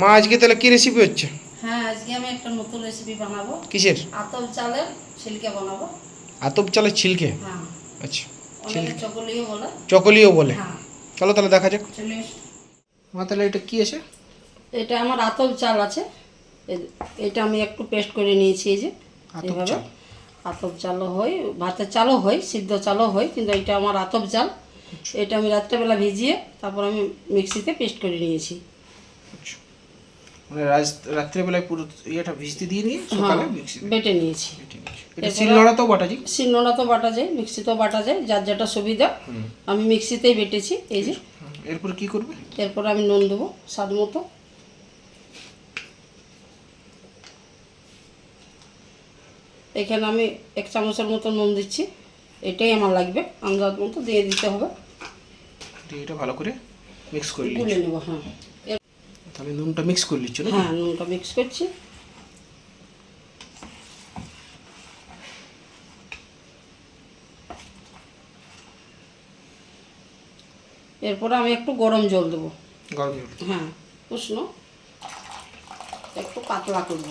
মা আজকে তাহলে কি রেসিপি হচ্ছে? হ্যাঁ আজকে আমি একটা নতুন রেসিপি বানাবো। কিসের? আতপ চালের ছিলকে বানাবো। আতপ চালের ছিলকে? হ্যাঁ। আচ্ছা চকলিও বলে। চকলিও বলে? হ্যাঁ। চলো তাহলে দেখা যাক। মা তাহলে এটা কি আছে? এটা আমার আতপ চাল আছে। এটা আমি একটু পেস্ট করে নিয়েছি এই যে আতপ চাল। আতপ চালও হয় ভাতের চালও হয় সিদ্ধ চালও হয় কিন্তু এটা আমার আতপ চাল। এটা আমি রাত্রেবেলা ভিজিয়ে তারপর আমি মিক্সিতে পেস্ট করে নিয়েছি। আচ্ছা। মানে রাত- রাত্রেবেলায় পুরো ইয়েটা ভিজতে দিয়ে নিয়ে সকালে হ্যাঁ মিক্সি বেটে নিয়েছি। এটা শিলনোড়া তো বাটা জি? শিলনোড়া তো বাটা যায় মিক্সিতেও বাটা যায় যার যেটা সুবিধা আমি মিক্সিতেই বেটেছি এই যে। এরপর কি করবে? এরপর আমি নুন দেবো স্বাদ মতো। এখানে আমি এক চামচের মতো নুন দিচ্ছি এটাই আমার লাগবে আন্দাজ মতো দিয়ে দিতে হবে। দিয়ে এটা ভালো করে মিক্স করে গুলে নেব হ্যাঁ। তাহলে নুনটা মিক্স করে নিচ্ছ না হ্যাঁ নুনটা মিক্স করছি। এরপরে আমি একটু গরম জল দেবো। গরম জল? হ্যাঁ উষ্ণ। একটু পাতলা করব।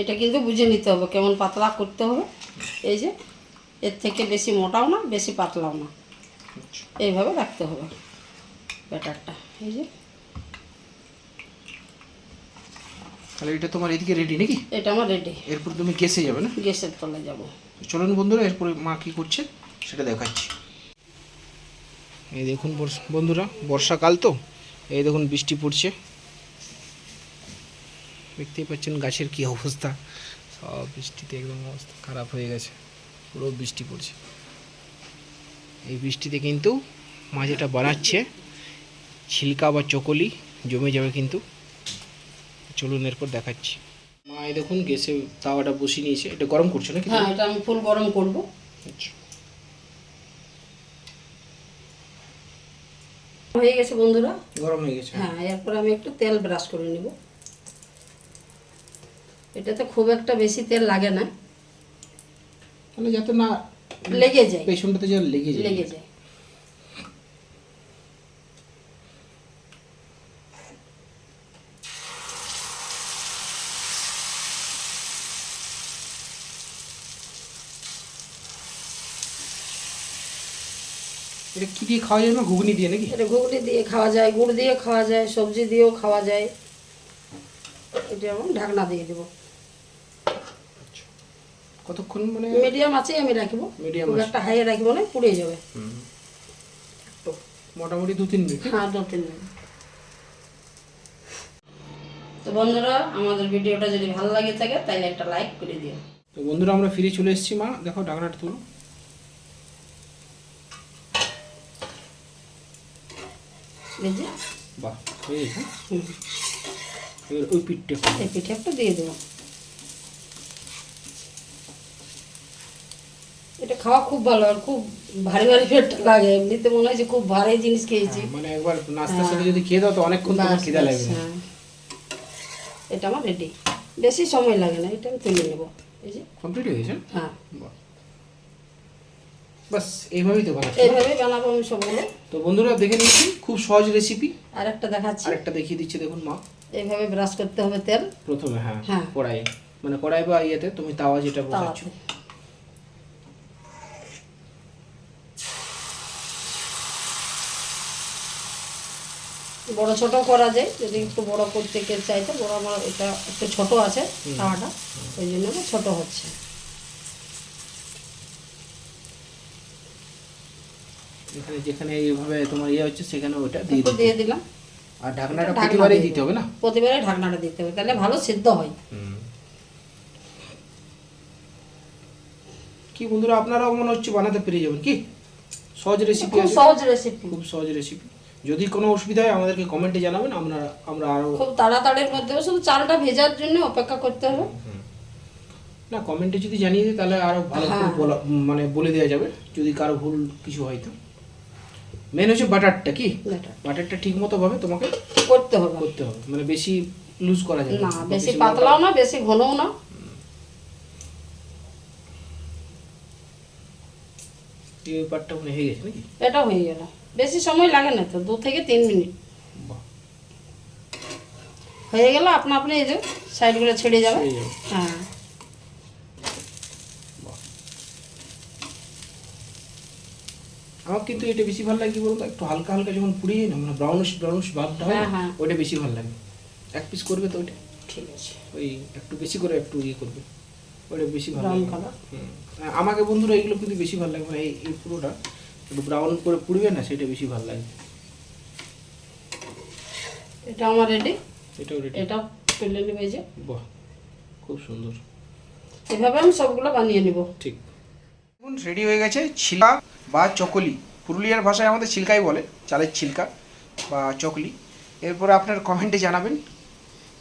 এটা কিন্তু বুঝে নিতে হবে কেমন পাতলা করতে হবে। এই যে এর থেকে বেশি মোটাও না বেশি পাতলাও না। আচ্ছা। এইভাবে রাখতে হবে ব্যাটারটা। এই যে তাহলে এটা তোমার এদিকে রেডি নাকি? এটা আমার রেডি এরপর তুমি গ্যাসে যাবে না? গ্যাসের তলে যাব। চলুন বন্ধুরা এরপরে মা কি করছে সেটা দেখাচ্ছি। এই দেখুন বন্ধুরা বর্ষাকাল তো এই দেখুন বৃষ্টি পড়ছে। দেখতেই পাচ্ছেন গাছের কি অবস্থা। সব বৃষ্টিতে একদম অবস্থা খারাপ হয়ে গেছে পুরো বৃষ্টি পড়ছে। এই বৃষ্টিতে কিন্তু মা যেটা বানাচ্ছে ছিলকা বা চকলি জমে যাবে কিন্তু। চলুন এরপর দেখাচ্ছি। মা এই দেখুন গ্যাসে তাওয়াটা বসিয়ে নিয়েছে। এটা গরম করছে নাকি? হ্যাঁ এটা আমি ফুল গরম করব। আচ্ছা। হয়ে গেছে বন্ধুরা? গরম হয়ে গেছে। হ্যাঁ এরপর আমি একটু তেল ব্রাশ করে নেব। এটাতে খুব একটা বেশি তেল লাগে না। তাহলে যাতে না লেগে যায়। পেছনটাতে যেন লেগে যায়। লেগে যায়। এটা কি দিয়ে খাওয়া না ঘুগনি দিয়ে নাকি? এটা ঘুগনি দিয়ে খাওয়া যায় গুড় দিয়ে খাওয়া যায় সবজি দিয়েও খাওয়া যায়। এটা আমি ঢাকনা দিয়ে দেবো। কতক্ষণ মানে? মিডিয়াম আছেই আমি রাখব। আছে। একটা হাইয়ে রাখব না পুড়ে যাবে। তো মোটামুটি দু তিন মিনিট। হ্যাঁ দু তিন মিনিট। তো বন্ধুরা আমাদের ভিডিওটা যদি ভালো লাগে থাকে তাহলে একটা লাইক করে দিও। তো বন্ধুরা আমরা ফিরে চলে এসেছি মা। দেখো ডাকনাটা তুলো। বাহ হয়ে? গেছে এবার ওই পিঠটা এই পিঠে একটু দিয়ে দেবো। এটা খাওয়া খুব ভালো আর খুব ভারী ভারী পেট লাগে। এমনিতে মনে হয় যে খুব ভারী জিনিস খেয়েছি। মানে একবার নাস্তার সাথে যদি খেয়ে দাও তো অনেকক্ষণ তোমার খিদা লাগবে হ্যাঁ। এটা আমার রেডি বেশি সময় লাগে না এটা আমি তুলে নেব। এই যে। কমপ্লিট হয়ে গেছে? হ্যাঁ। বাস এইভাবেই তো বানাচ্ছি। বানাবো আমি সবগুলো তো বন্ধুরা দেখে নিচ্ছি খুব সহজ রেসিপি আর একটা দেখাচ্ছি। আরেকটা দেখিয়ে দিচ্ছি দেখুন মা। এইভাবে ব্রাশ করতে হবে তেল। প্রথমে হ্যাঁ হ্যাঁ। কড়াই মানে কড়াই বা ইয়েতে তুমি তাওয়া যেটা বসাচ্ছ। বড় ছোট করা যায় যদি একটু বড় করতে কে চাইতে বড় আমার এটা একটু ছোট আছে তাওয়াটা ওই জন্য ছোট হচ্ছে। এখানে যেখানে এইভাবে তোমার ইয়ে হচ্ছে সেখানে ওটা দিয়ে দিয়ে দিলাম। আর ঢাকনাটা ঢাকনা প্রতিবারেই দিতে হবে না? প্রতিবারে ঢাকনাটা দিতে হবে তাহলে ভালো সিদ্ধ হয়। কি বন্ধুরা আপনারাও মনে হচ্ছে বানাতে পেরে যাবেন কি? সহজ রেসিপি খুব সহজ রেসিপি খুব সহজ রেসিপি যদি কোনো অসুবিধা হয় আমাদেরকে কমেন্টে জানাবেন আমরা আমরা আরও খুব তাড়াতাড়ির মধ্যে শুধু চালটা ভেজার জন্য অপেক্ষা করতে হবে। না কমেন্টে যদি জানিয়ে দিই তাহলে আরও ভালো করে হ্যাঁ। বলা মানে বলে দেওয়া যাবে। যদি কারও ভুল কিছু হয় তো। মেন হচ্ছে বাটারটা কি? বাটারটা ঠিক মতো ভাবে তোমাকে করতে হবে। করতে হবে। মানে বেশি লুজ করা যাবে না। বেশি পাতলাও না বেশি ঘনও না। এই মনে হয়ে গেছে নাকি? এটা হয়ে গেল। বেশি সময় লাগে না তো দু থেকে তিন মিনিট। হয়ে গেল আপনা আপনি এই যে সাইডগুলো ছেড়ে যাবে। হ্যাঁ। কিন্তু এটা বেশি ভালো লাগে কি বলতো? একটু হালকা হালকা যখন পুড়িয়ে যায় না মানে ব্রাউনিশ ব্রাউনিশ ভাবটা হয়। ওইটা বেশি ভালো লাগে। এক পিস করবে তো ওইটা? ঠিক আছে। ওই একটু বেশি করে একটু ইয়ে করবে ওইটা বেশি ভালো লাগে। আমাকে বন্ধুরা এগুলো কিন্তু বেশি ভালো লাগে মানে এই এই পুরোটা একটু ব্রাউন করে পুড়বে না সেটা বেশি ভালো লাগে। এটা আমার রেডি এটাও রেডি এটা তুলে নেবে যে। বাহ খুব সুন্দর। এভাবে আমি সবগুলো বানিয়ে নিব। ঠিক। এখন রেডি হয়ে গেছে ছিলকা বা চকলি। পুরুলিয়ার ভাষায় আমাদের ছিলকাই বলে চালের ছিলকা বা চকলি। এরপরে আপনার কমেন্টে জানাবেন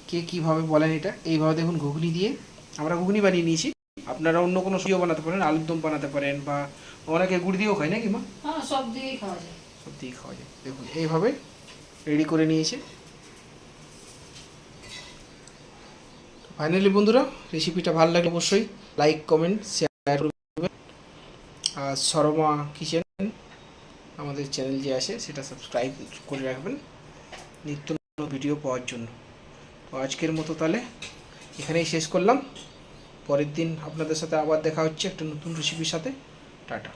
কে কীভাবে বলেন এটা। এইভাবে দেখুন ঘুগনি দিয়ে আমরা ঘুগনি বানিয়ে নিয়েছি। আপনারা অন্য কোনো সবজিও বানাতে পারেন আলুর দম বানাতে পারেন বা অনেকে গুড় দিয়েও খায় নাকি মা? হ্যাঁ সব দিয়েই খাওয়া যায়। সব দিয়ে খাওয়া যায়। দেখুন এইভাবে রেডি করে নিয়েছে। ফাইনালি বন্ধুরা রেসিপিটা ভালো লাগলে অবশ্যই লাইক কমেন্ট শেয়ার করবেন। আর শর্মা কিচেন আমাদের চ্যানেল যে আছে, সেটা সাবস্ক্রাইব করে রাখবেন। নিত্য ভিডিও পাওয়ার জন্য। তো আজকের মতো তাহলে এখানেই শেষ করলাম। পরের দিন আপনাদের সাথে আবার দেখা হচ্ছে একটা নতুন রেসিপির সাথে। টাটা।